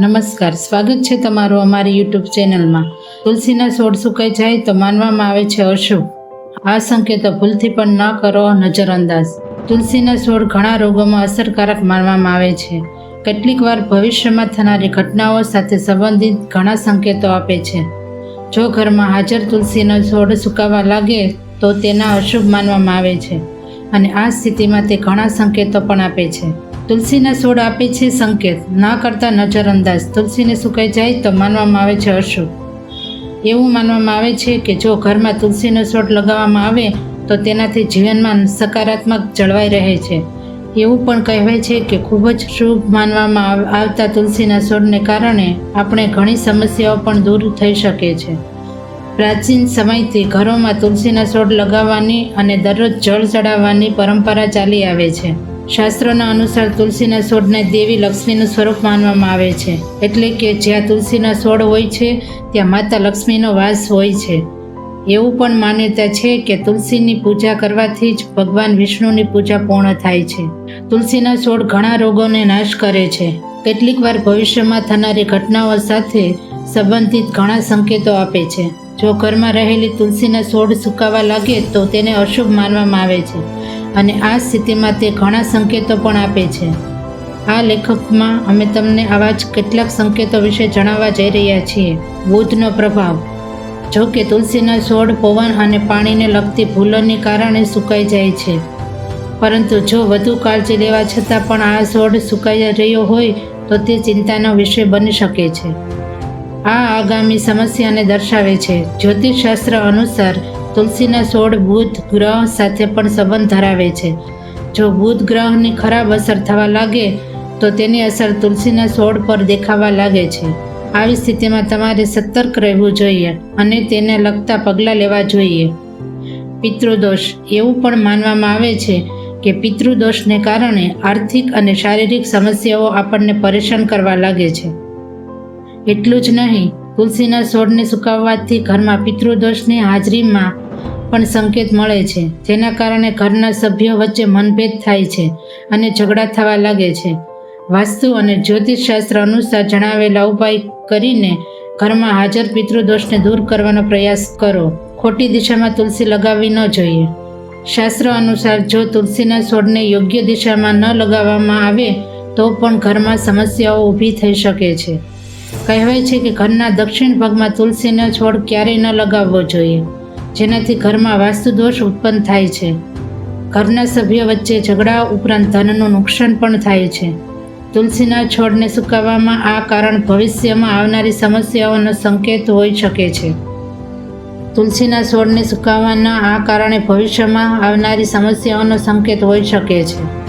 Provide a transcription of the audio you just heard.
નમસ્કાર, સ્વાગત છે તમારું અમારી યુટ્યુબ ચેનલમાં. તુલસીના છોડ સુકાઈ જાય તો માનવામાં આવે છે અશુભ. આ સંકેતો ભૂલથી પણ ન કરો, નજરઅંદાજ. તુલસીના છોડ ઘણા રોગોમાં અસરકારક માનવામાં આવે છે. કેટલીક વાર ભવિષ્યમાં થનારી ઘટનાઓ સાથે સંબંધિત ઘણા સંકેતો આપે છે. જો ઘરમાં હાજર તુલસીનો છોડ સુકાવા લાગે તો તેના અશુભ માનવામાં આવે છે. અને આ સ્થિતિમાં તે ઘણા સંકેતો પણ આપે છે. તુલસીના છોડ આપે છે સંકેત. ના કરતા નજરઅંદાજ. તુલસીને સુકાઈ જાય તો માનવામાં આવે છે અશુભ. એવું માનવામાં આવે છે કે જો ઘરમાં તુલસીનો છોડ લગાવવામાં આવે તો તેનાથી જીવનમાં સકારાત્મક જળવાઈ રહે છે. એવું પણ કહેવાય છે કે ખૂબ જ શુભ માનવામાં આવ- આવતા તુલસીના છોડને કારણે આપણે ઘણી સમસ્યાઓ પણ દૂર થઈ શકે છે. પ્રાચીન સમયથી ઘરોમાં તુલસીના છોડ લગાવવાની અને દરરોજ જળ ચડાવવાની પરંપરા ચાલી આવે છે. શાસ્ત્રોના અનુસાર તુલસીના છોડને દેવી લક્ષ્મીનું સ્વરૂપ માનવામાં આવે છે. એટલે કે જ્યાં તુલસીના છોડ હોય છે, ત્યાં માતા લક્ષ્મીનો વાસ હોય છે. એવું પણ માન્યતા છે કે તુલસીની પૂજા કરવાથી જ ભગવાન વિષ્ણુની પૂજા પૂર્ણ થાય છે. તુલસીના છોડ ઘણા રોગોને નાશ કરે છે. કેટલીક વાર ભવિષ્યમાં થનારી ઘટનાઓ સાથે સંબંધિત ઘણા સંકેતો આપે છે. જો ઘરમાં રહેલી તુલસીના છોડ સુકાવા લાગે તો તેને અશુભ માનવામાં આવે છે અને આ સ્થિતિમાં તે ઘણા સંકેતો પણ આપે છે. આ લેખકમાં અમે તમને આવા જ કેટલાક સંકેતો વિશે જણાવવા જઈ રહ્યા છીએ. બુધનો પ્રભાવ. જો કે તુલસીના છોડ પવન અને પાણીને લગતી ભૂલોને કારણે સુકાઈ જાય છે. પરંતુ જો વધુ કાળજી લેવા છતાં પણ આ છોડ સુકાઈ રહ્યો હોય તો તે ચિંતાનો વિષય બની શકે છે. આ આગામી સમસ્યાને દર્શાવે છે. જ્યોતિષશાસ્ત્ર અનુસાર તુલસીના સોળ બુધ ગ્રહ સાથે પણ સંબંધ ધરાવે છે. જો બુધ ગ્રહની ખરાબ અસર થવા લાગે, તો તેની અસર તુલસીના સોળ પર દેખાવા લાગે છે. આવી સ્થિતિમાં તમારે સતર્ક રહેવું જોઈએ અને તેને લગતા પગલાં લેવા જોઈએ. પિતૃદોષ. એવું પણ માનવામાં આવે છે કે પિતૃદોષને કારણે આર્થિક અને શારીરિક સમસ્યાઓ આપણને પરેશાન કરવા લાગે છે. એટલું જ નહીં, તુલસીના છોડને સુકાવવાથી ઘરમાં પિતૃદોષની હાજરીમાં પણ સંકેત મળે છે. જેના કારણે ઘરના સભ્યો વચ્ચે મનભેદ થાય છે અને ઝઘડા થવા લાગે છે. વાસ્તુ અને જ્યોતિષશાસ્ત્ર અનુસાર જણાવેલા ઉપાય કરીને ઘરમાં હાજર પિતૃદોષને દૂર કરવાનો પ્રયાસ કરો. ખોટી દિશામાં તુલસી લગાવવી ન જોઈએ. શાસ્ત્ર અનુસાર જો તુલસીના છોડને યોગ્ય દિશામાં ન લગાવવામાં આવે, તો પણ ઘરમાં સમસ્યાઓ ઊભી થઈ શકે છે. કહેવાય છે કે ઘરના દક્ષિણ ભાગમાં તુલસીનો છોડ ક્યારેય ન લગાવવો જોઈએ. જેનાથી ઘરમાં વાસ્તુદોષ ઉત્પન્ન થાય છે. ઘરના સભ્યો વચ્ચે ઝઘડા ઉપરાંત ધનનું નુકસાન પણ થાય છે. તુલસીના છોડને સુકાવવામાં આ કારણ ભવિષ્યમાં આવનારી સમસ્યાઓનો સંકેત હોઈ શકે છે. તુલસીના છોડને સુકાવવાના આ કારણે ભવિષ્યમાં આવનારી સમસ્યાઓનો સંકેત હોઈ શકે છે.